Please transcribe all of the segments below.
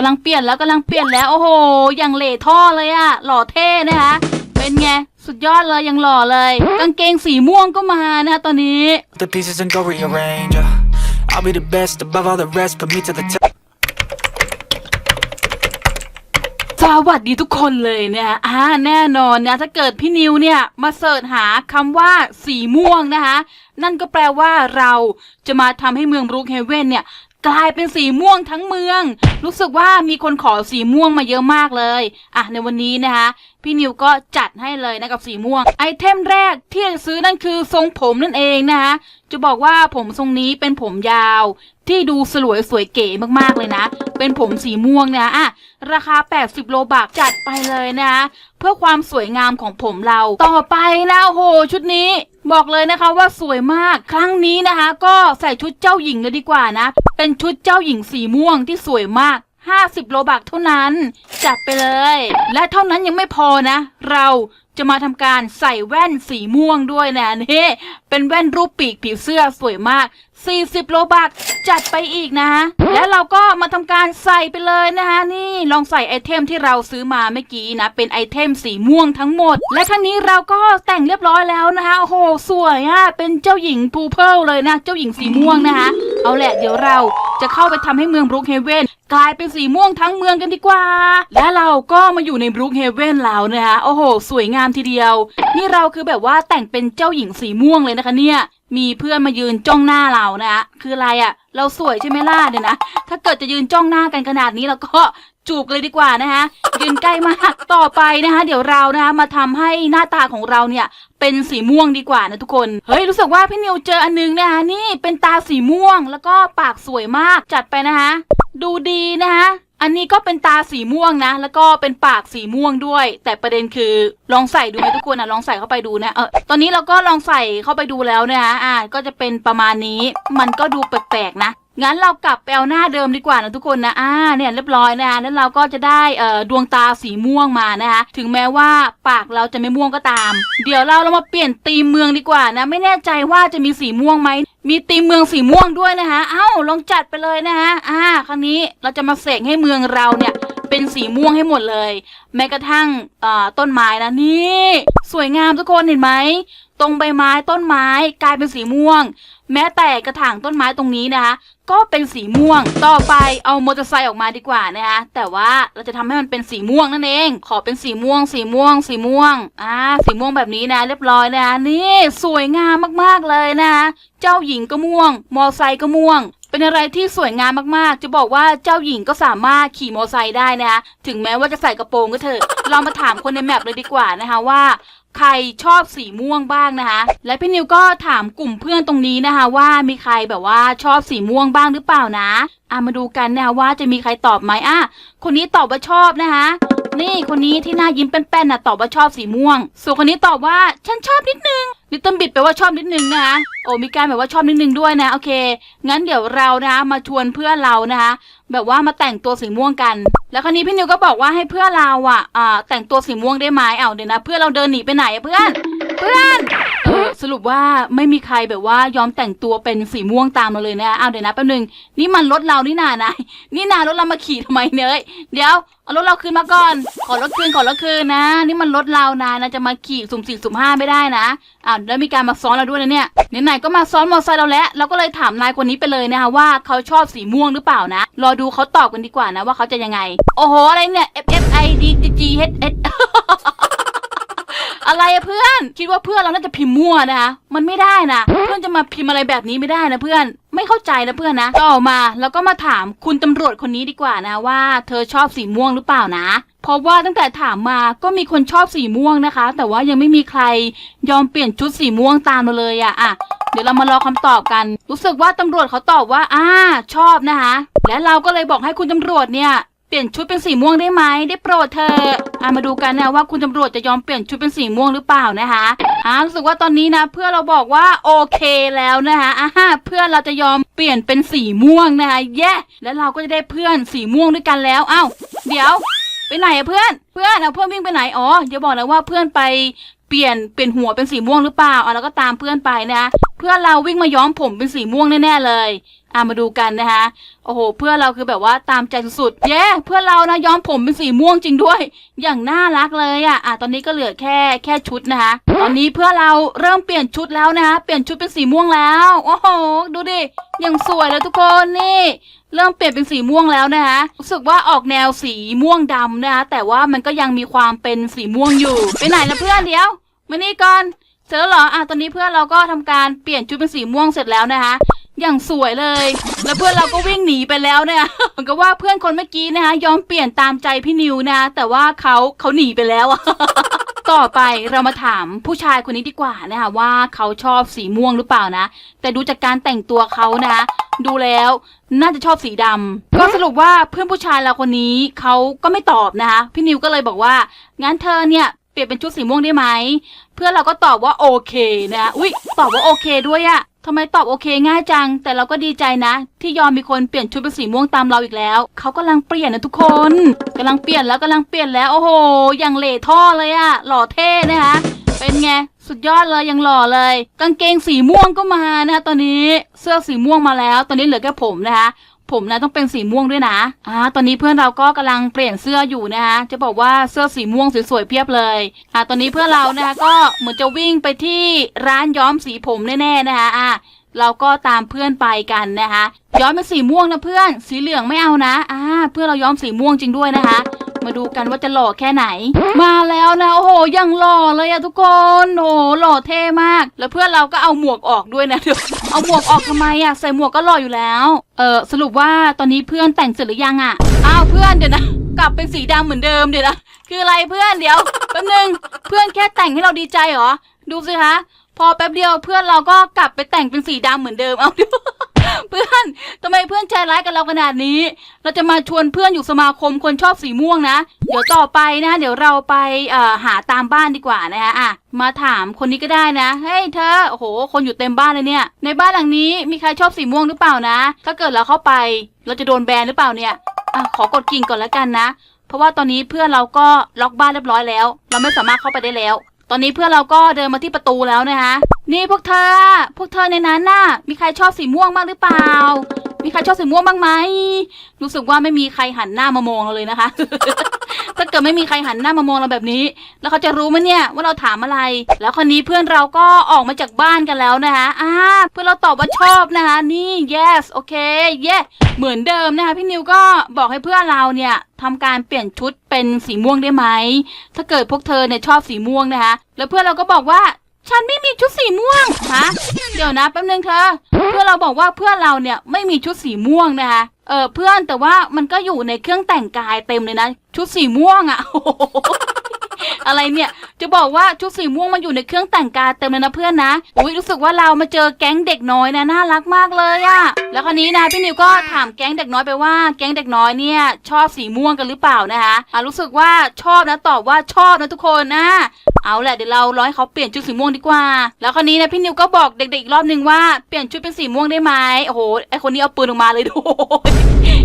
กำลังเปลี่ยนแล้วกำลังเปลี่ยนแล้วโอ้โหอย่างเหล่ท่อเลยอะหล่อเท่นะคะ เป็นไงสุดยอดเลยยังหล่อเลย กางเกงสีม่วงก็มานะคะตอนนี้ the pieces and go rearrange. yeah. I'll be the best above all the rest, put me to the top. สวัสดีทุกคนเลยนะคะอ่าแน่นอนนะถ้าเกิดพี่นิวเนี่ยมาเสิร์ชหาคำว่าสีม่วงนะคะ นั่นก็แปลว่าเราจะมาทำให้เมืองบรูคเฮเว่นเนี่ย กลายเป็นสีม่วงทั้งเมือง รู้สึกว่ามีคนขอสีม่วงมาเยอะมากเลยอะในวันนี้นะคะ พี่นิวก็จัดให้เลยนะกับสีม่วง ไอเทมแรกที่จะซื้อนั่นคือทรงผมนั่นเองนะคะ จะบอกว่าผมทรงนี้เป็นผมยาว ที่ดูสลวยสวยเก๋มากๆเลยนะ เป็นผมสีม่วงนะอะราคา 80 โลบาทจัดไปเลยนะเพื่อความสวยงามของผมเรา ต่อไปนะโอ้โหชุดนี้ บอกเลยนะคะว่าสวยมาก ครั้งนี้นะคะ ก็ใส่ชุดเจ้าหญิงเลยดีกว่านะ เป็นชุดเจ้าหญิงสีม่วงที่สวยมาก 50 โลบาทเท่านั้น จัดไปเลย และเท่านั้นยังไม่พอนะ เราจะมาทำการใส่แว่นสีม่วงด้วยนะนี่เป็นแว่นรูปปีกผีเสื้อสวยมาก 40 โลบาทจัดไปอีกนะและเราก็มาทำการใส่ไปเลยนะคะนี่ลองใส่ไอเทมที่เราซื้อมาเมื่อกี้นะเป็นไอเทมสีม่วงทั้งหมด และครั้งนี้เราก็แต่งเรียบร้อยแล้วนะคะโอ้โหสวยอะเป็นเจ้าหญิงพูเพิลเลยนะ เจ้าหญิงสีม่วงนะคะเอาแหละเดี๋ยวเราจะเข้าไปทำให้เมืองบรูคเฮเวนกลายเป็นสีม่วงทั้งเมืองกันดีกว่า และเราก็มาอยู่ในบรูคเฮเว่นแล้วนะคะโอ้โห สวยงามทีเดียว นี่เราคือแบบว่าแต่งเป็นเจ้าหญิงสีม่วงเลยนะคะเนี่ย มีเพื่อนมายืนจ้องหน้าเรานะคะคืออะไรอะ่ะ เราสวยใช่ไหมล่ะเดี๋ยวนะ ถ้าเกิดจะยืนจ้องหน้ากันขนาดนี้แล้วก็จูบเลยดีกว่านะคะยืนใกล้มากต่อไปนะคะ เดี๋ยวเรานะคะมาทำให้หน้าตาของเราเนี่ยเป็นสีม่วงดีกว่านะทุกคนเฮ้ยรู้สึกว่าพี่นิวเจออันนึงนะคะนี่เป็นตาสีม่วงแล้วก็ปากสวยมากจัดไปนะคะดูดีนะคะ อันนี้ก็เป็นตาสีม่วงนะ แล้วก็เป็นปากสีม่วงด้วย แต่ประเด็นคือลองใส่ดูไหมทุกคนอะลองใส่เข้าไปดูนะเออตอนนี้เราก็ลองใส่เข้าไปดูแล้วนะคะอ่าก็จะเป็นประมาณนี้ มันก็ดูแปลกๆนะ งั้นเรากลับไปเอาหน้าเดิมดีกว่านะทุกคนนะ อ่า เนี่ยเรียบร้อยนะคะแล้วเราก็จะได้เอ่อดวงตาสีม่วงมานะคะ ถึงแม้ว่าปากเราจะไม่ม่วงก็ตาม เดี๋ยวเราเรามาเปลี่ยนธีมเมืองดีกว่านะ ไม่แน่ใจว่าจะมีสีม่วงไหม มีธีมเมืองสีม่วงด้วยนะคะเอ้า ลองจัดไปเลยนะคะอ่า ครั้งนี้เราจะมาเสกให้เมืองเราเนี่ยเป็นสีม่วงให้หมดเลย แม้กระทั่งต้นไม้นะนี่ สวยงามทุกคนเห็นไหมตรงใบไม้ต้นไม้กลายเป็นสีม่วง แม้แต่กระถางต้นไม้ตรงนี้นะคะ ก็เป็นสีม่วง ต่อไปเอามอเตอร์ไซค์ออกมาดีกว่านะคะแต่ว่าเราจะทำให้มันเป็นสีม่วงนั่นเอง ขอเป็นสีม่วง สีม่วง สีม่วงอ่าสีม่วงแบบนี้นะเรียบร้อยนะคะนี่สวยงามมากๆเลยนะคะเจ้าหญิงก็ม่วง มอไซค์ก็ม่วงเป็นอะไรที่สวยงามมากๆ จะบอกว่าเจ้าหญิงก็สามารถขี่มอไซค์ได้นะคะ ถึงแม้ว่าจะใส่กระโปรงก็เถอะเรามาถามคนในแมปเลยดีกว่านะคะว่า ใครชอบสีม่วงบ้างนะคะ และพี่นิวก็ถามกลุ่มเพื่อนตรงนี้นะคะ ว่ามีใครแบบว่าชอบสีม่วงบ้างหรือเปล่านะอะมาดูกันนะคะว่าจะมีใครตอบไหมอะคนนี้ตอบว่าชอบนะคะ นี่คนนี้ที่หน้ายิ้มเป็นๆน่ะตอบว่าชอบสีม่วง ส่วนคนนี้ตอบว่าฉันชอบนิดนึงลิตเติ้ลบิดแปลว่าชอบนิดนึงนะคะโอ้มีการแบบว่าชอบนิดนึงด้วยนะโอเค งั้นเดี๋ยวเรานะมาชวนเพื่อนเรานะคะแบบว่ามาแต่งตัวสีม่วงกัน แล้วคนนี้พี่นิวก็บอกว่าให้เพื่อนเราอะแต่งตัวสีม่วงได้ไหมเอาเดี๋ยวนะ เพื่อนเราเดินหนีไปไหนเพื่อน เพื่อน สรุปว่าไม่มีใครแบบว่ายอมแต่งตัวเป็นสีม่วงตามเราเลยนะเอาเดี๋ยวนะแป๊บนึงนี่มันรถเรานี่นานายนี่นารถเรามาขี่ทำไมเนยเดี๋ยวเอารถเราคืนมาก่อน ขอรถคืนขอรถคืนนะ นี่มันรถเรานายนะจะมาขี่สุ่มสี่สุ่มห้าไม่ได้นะอ้าวแล้วมีการมาซ้อนเราด้วยนะเนี่ยไหนๆก็มาซ้อนมอเตอร์ไซค์เราแล้วเราก็เลยถามนายคนนี้ไปเลยนะคะว่าเขาชอบสีม่วงหรือเปล่านะรอดูเขาตอบกันดีกว่านะว่าเขาจะยังไง โอ้โหอะไรเนี่ย F F I D G H S อะไรอะเพื่อน คิดว่าเพื่อนเราน่าจะพิมพ์มั่วนะคะมันไม่ได้นะเพื่อนจะมาพิมพ์อะไรแบบนี้ไม่ได้นะเพื่อนไม่เข้าใจนะเพื่อนนะต่อมาแล้วก็มาถามคุณตำรวจคนนี้ดีกว่านะว่า เธอชอบสีม่วงหรือเปล่านะ เพราะว่าตั้งแต่ถามมาก็มีคนชอบสีม่วงนะคะ แต่ว่ายังไม่มีใครยอมเปลี่ยนชุดสีม่วงตามมาเลยอะอะเดี๋ยวเรามารอคำตอบกัน รู้สึกว่าตำรวจเขาตอบว่า อ่า ชอบนะคะ และเราก็เลยบอกให้คุณตำรวจเนี่ย เปลี่ยนชุดเป็นสีม่วงได้ไหมได้โปรดเธออะมาดูกันนะว่าคุณตำรวจจะยอมเปลี่ยนชุดเป็นสีม่วงหรือเปล่านะคะอ่ารู้สึกว่าตอนนี้นะ เพื่อนเราบอกว่าโอเคแล้วนะคะอ่าเพื่อนเราจะยอมเปลี่ยนเป็นสีม่วงนะคะเย้แล้วเราก็จะได้เพื่อนสีม่วงด้วยกันแล้วเอ้าเดี๋ยว ไปไหนอะเพื่อน เพื่อนเอาเพื่อนวิ่งไปไหนอ๋ออย่าบอกนะว่าเพื่อนไป เปลี่ยนเปลี่ยนหัวเป็นสีม่วงหรือเปล่าอะเราก็ตามเพื่อนไปนะเพื่อนเราวิ่งมาย้อมผมเป็นสีม่วงแน่ๆเลยอะมาดูกันนะคะโอ้โห เพื่อนเราคือแบบว่าตามใจสุดๆเย้เพื่อนเรานะย้อมผมเป็นสีม่วงจริงด้วย อย่างน่ารักเลยอะอะตอนนี้ก็เหลือแค่แค่ชุดนะคะ ตอนนี้เพื่อนเราเริ่มเปลี่ยนชุดแล้วนะคะเปลี่ยนชุดเป็นสีม่วงแล้ว โอ้โห ดูดิยังสวยเลยทุกคนนี่ เริ่มเปลี่ยนเป็นสีม่วงแล้วนะคะรู้สึกว่าออกแนวสีม่วงดำนะคะแต่ว่ามันก็ยังมีความเป็นสีม่วงอยู่ ไปไหนละเพื่อนเดี๋ยวมานี่ก่อนเสร็จแล้วเหรออะตอนนี้เพื่อนเราก็ทำการเปลี่ยนชุดเป็นสีม่วงเสร็จแล้วนะคะ อย่างสวยเลย แล้วเพื่อนเราก็วิ่งหนีไปแล้วเนี่ยเหมือนกับว่าเพื่อนคนเมื่อกี้นะคะยอมเปลี่ยนตามใจพี่นิวนะคะแต่ว่าเขาเขาหนีไปแล้วอะ ต่อไปเรามาถามผู้ชายคนนี้ดีกว่านะคะว่าเขาชอบสีม่วงหรือเปล่านะ แต่ดูจากการแต่งตัวเขานะ ดูแล้วน่าจะชอบสีดำก็สรุปว่าเพื่อนผู้ชายเราคนนี้เขาก็ไม่ตอบนะคะพี่นิวก็เลยบอกว่างั้นเธอเนี่ยเปลี่ยนเป็นชุดสีม่วงได้ไหมเพื่อนเราก็ตอบว่าโอเคนะอุ้ยตอบว่าโอเคด้วยอะ ทำไมตอบโอเคง่ายจัง แต่เราก็ดีใจนะ ที่ยอมมีคนเปลี่ยนชุดเป็นสีม่วงตามเราอีกแล้ว เขากำลังเปลี่ยนนะทุกคนกำลังเปลี่ยนแล้วกำลังเปลี่ยนแล้วโอ้โหอย่างเหล่ท่อเลยอะหล่อเท่นะคะเป็นไงสุดยอดเลยยังหล่อเลย กางเกงสีม่วงก็มานะคะตอนนี้เสื้อสีม่วงมาแล้ว ตอนนี้เหลือแค่ผมนะคะ ผมนะต้องเป็นสีม่วงด้วยนะอ่าตอนนี้เพื่อนเราก็กำลังเปลี่ยนเสื้ออยู่นะคะจะบอกว่าเสื้อสีม่วงสวยๆเพียบเลยอ่าตอนนี้เพื่อนเรานะคะก็เหมือนจะวิ่งไปที่ร้านย้อมสีผมแน่ๆนะคะอ่าเราก็ตามเพื่อนไปกันนะคะ ย้อมเป็นสีม่วงนะเพื่อน สีเหลืองไม่เอานะอ่าเพื่อนเราย้อมสีม่วงจริงด้วยนะคะ มาดูกันว่าจะหล่อแค่ไหน มาแล้วนะโอ้โหยังหล่อเลยอะทุกคนโอ้โหหล่อเท่มาก แล้วเพื่อนเราก็เอาหมวกออกด้วยนะเดี๋ยวเอาหมวกออกทำไมอะใส่หมวกก็หล่ออยู่แล้วเออสรุปว่าตอนนี้เพื่อนแต่งเสร็จหรือยังอะอ้าวเพื่อนเดี๋ยวนะ กลับเป็นสีดำเหมือนเดิมเดี๋ยวนะคืออะไรเพื่อนเดี๋ยวแป๊บนึงเพื่อนแค่แต่งให้เราดีใจเหรอดูสิคะพอแป๊บเดียวเพื่อนเราก็กลับไปแต่งเป็นสีดำเหมือนเดิมเอาดู เพื่อนทำไมเพื่อนใจร้ายกับเราขนาดนี้ เราจะมาชวนเพื่อนอยู่สมาคมคนชอบสีม่วงนะ เดี๋ยวต่อไปนะ เดี๋ยวเราไปเอ่อหาตามบ้านดีกว่านะคะอะมาถามคนนี้ก็ได้นะ เฮ้ยเธอ โอ้โห คนอยู่เต็มบ้านเลยเนี่ย ในบ้านหลังนี้มีใครชอบสีม่วงหรือเปล่านะ ถ้าเกิดเราเข้าไป เราจะโดนแบนหรือเปล่าเนี่ยอะขอกดกิ่งก่อนแล้วกันนะ เพราะว่าตอนนี้เพื่อนเราก็ล็อกบ้านเรียบร้อยแล้ว เราไม่สามารถเข้าไปได้แล้ว ตอนนี้เพื่อนเราก็เดินมาที่ประตูแล้วนะคะ นี่พวกเธอ พวกเธอในนั้นน่ะ มีใครชอบสีม่วงบ้างหรือเปล่า มีใครชอบสีม่วงบ้างไหม รู้สึกว่าไม่มีใครหันหน้ามามองเราเลยนะคะ ถ้าเกิดไม่มีใครหันหน้ามามองเราแบบนี้ แล้วเขาจะรู้ไหมเนี่ยว่าเราถามอะไร แล้วคนนี้เพื่อนเราก็ออกมาจากบ้านกันแล้วนะคะอ่าเพื่อนเราตอบว่าชอบนะคะ นี่ yes โอเค yes เหมือนเดิมนะคะพี่นิวก็บอกให้เพื่อนเราเนี่ยทำการเปลี่ยนชุดเป็นสีม่วงได้ไหม ถ้าเกิดพวกเธอเนี่ยชอบสีม่วงนะคะ แล้วเพื่อนเราก็บอกว่า ฉันไม่มีชุดสีม่วงฮะเดี๋ยวนะแป๊บนึงเธอเพื่อนเราบอกว่าเพื่อนเราเนี่ยไม่มีชุดสีม่วงนะคะเออเพื่อนแต่ว่ามันก็อยู่ในเครื่องแต่งกายเต็มเลยนะ ชุดสีม่วงอะ่ะ อะไรเนี่ย จะบอกว่าชุดสีม่วงมันอยู่ในเครื่องแต่งกายเต็มเลยนะเพื่อนนะอุ้ยรู้สึกว่าเรามาเจอแก๊งเด็กน้อยนะน่ารักมากเลยอะแล้วคราวนี้นะพี่นิวก็ถามแก๊งเด็กน้อยไปว่าแก๊งเด็กน้อยเนี่ยชอบสีม่วงกันหรือเปล่านะคะอะรู้สึกว่าชอบนะตอบว่าชอบนะทุกคนนะ เอาแหละเดี๋ยวเราร้อยเขาเปลี่ยนชุดสีม่วงดีกว่า แล้วคราวนี้นะพี่นิวก็บอกเด็กๆอีกรอบนึงว่าเปลี่ยนชุดเป็นสีม่วงได้ไหมโอ้โหไอคนนี้เอาปืนออกมาเลยดู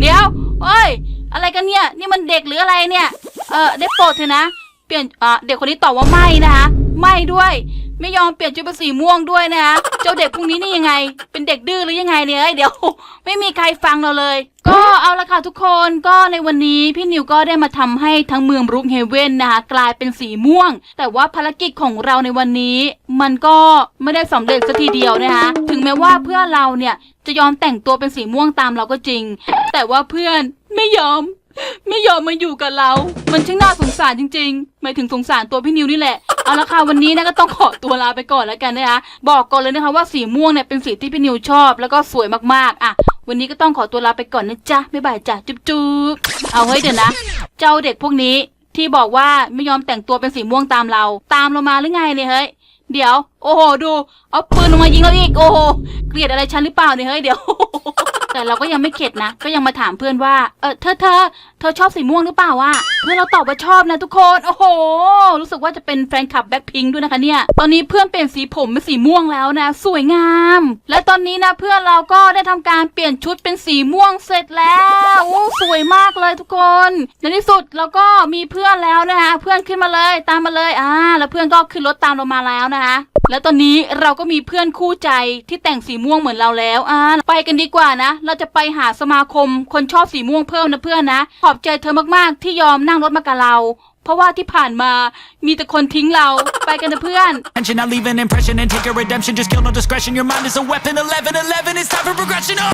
เดี๋ยวโอ้ยอะไรกันเนี่ย นี่มันเด็กหรืออะไรเนี่ย เออได้โปรดเถอะนะ เปลี่ยนอ่าเด็กคนนี้ตอบว่าไม่นะคะไม่ด้วย ไม่ยอมเปลี่ยนชุดเป็นสีม่วงด้วยนะคะเจ้าเด็กพวกนี้นี่ยังไง เป็นเด็กดื้อหรือยังไงเนี่ยเดี๋ยว ไม่มีใครฟังเราเลย ก็เอาละค่ะทุกคนก็ในวันนี้พี่นิวก็ได้มาทำให้ทั้งเมืองบรุกเฮเว่นนะคะกลายเป็นสีม่วง แต่ว่าภารกิจของเราในวันนี้ มันก็ไม่ได้สำเร็จสัทีเดียวนะคะถึงแม้ว่าเพื่อนเราเนี่ยจะยอมแต่งตัวเป็นสีม่วงตามเราก็จริง แต่ว่าเพื่อนไม่ยอม ไม่ยอมมาอยู่กับเรา มันช่างน่าสงสารจริงๆหมายถึงสงสารตัวพี่นิวนี่แหละ เอาละค่ะวันนี้นะก็ต้องขอตัวลาไปก่อนแล้วกันนะคะบอกก่อนเลยนะคะว่าสีม่วงเนี่ยเป็นสีที่พี่นิวชอบ แล้วก็สวยมากๆอะวันนี้ก็ต้องขอตัวลาไปก่อนนะจ๊ะบ๊ายบายจ้ะจุ๊บจุ๊บเอาเฮ้ยเดี๋ยวนะ เจ้าเด็กพวกนี้ที่บอกว่าไม่ยอมแต่งตัวเป็นสีม่วงตามเรา ตามเรามาหรือไงเนี่ยเฮ้ยเดี๋ยวโอ้โหดูเอาปืนลงมายิงเราอีกโอ้โหเกลียดอะไรฉันหรือเปล่าเนี่ยเฮ้ยเดี๋ยว แต่เราก็ยังไม่เข็ดนะ ก็ยังมาถามเพื่อนว่าเออเธอเธอเธอชอบสีม่วงหรือเปล่าวะเพื่อนเราตอบว่าชอบนะทุกคนโอ้โห รู้สึกว่าจะเป็นแฟนคลับแบ็คพิงด้วยนะคะเนี่ยตอนนี้เพื่อนเปลี่ยนสีผมเป็นสีม่วงแล้วนะ สวยงาม และตอนนี้นะเพื่อนเราก็ได้ทำการเปลี่ยนชุดเป็นสีม่วงเสร็จแล้วอ้สวยมากเลยทุกคนในที่สุดเราก็มีเพื่อนแล้วนะคะเพื่อนขึ้นมาเลยตามมาเลยอ่าแล้วเพื่อนก็ขึ้นรถตามเรามาแล้วนะคะแล้วตอนนี้เราก็มีเพื่อนคู่ใจที่แต่งสีม่วงเหมือนเราแล้วอ่าไปกันดีกว่านะ เราจะไปหาสมาคมคนชอบสีม่วงเพิ่มนะเพื่อนนะ ขอบใจเธอมากๆ ที่ยอมนั่งรถมากับเรา เพราะว่าที่ผ่านมามีแต่คนทิ้งเราไปกันนะเพื่อน Attention, I leave an impression and take a redemption. Just kill no discretion. Your mind is a weapon. 11 11, it's time for progression. Oh!